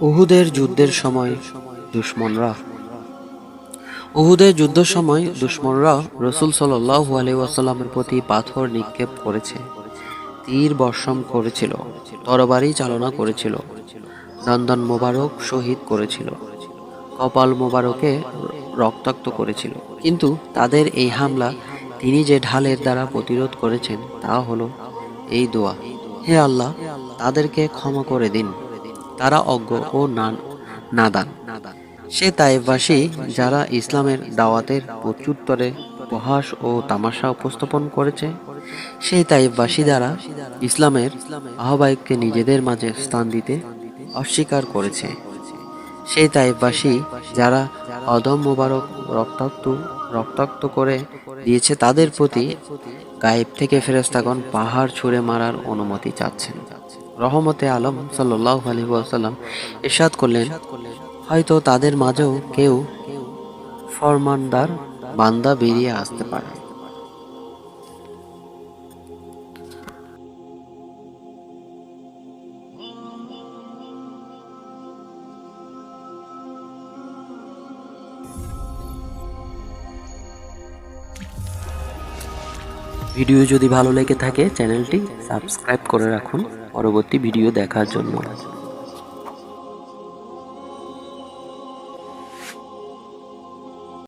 উহুদের যুদ্ধের সময় দুশ্মনরা। উহুদের যুদ্ধের সময় দুশ্মনরা রসুল সাল্লাহ আলি ওয়াসাল্লামের প্রতি পাথর নিক্ষেপ করেছে, তীর বর্ষণ করেছিল, তরবারি চালনা করেছিল, নন্দন মোবারক শহীদ করেছিল, কপাল মোবারকে রক্তাক্ত করেছিল। কিন্তু তাদের এই হামলা তিনি যে ঢালের দ্বারা প্রতিরোধ করেছেন তা হলো এই দোয়া। হে আল্লাহ, তাদেরকে ক্ষমা করে দিন। তারা অজ্ঞ ও নাদান। সে তাইবাসী যারা ইসলামের দাওয়াতের প্রত্যুত্তরে উপহাস ও তামাশা উপস্থাপন করেছে, সেই তাইবাসী দ্বারা ইসলামের আহ্বায়ককে নিজেদের মাঝে স্থান দিতে অস্বীকার করেছে। সেই তাইবাসী যারা অদম মোবারক রক্তাক্ত রক্তাক্ত করে দিয়েছে, তাদের প্রতি গায়েব থেকে ফেরেস্তাগণ পাহাড় ছুঁড়ে মারার অনুমতি চাচ্ছেন। রহমতে আলম ওয়াসাল্লাম ইরশাদ করলেন হয়তো তাদের মাঝেও কেউ ফরমানদার বান্দা বেরিয়ে আসতে পারে। ভিডিও যদি ভালো লেগে থাকে চ্যানেলটি সাবস্ক্রাইব করে রাখুন। পরবর্তী ভিডিও দেখার জন্য।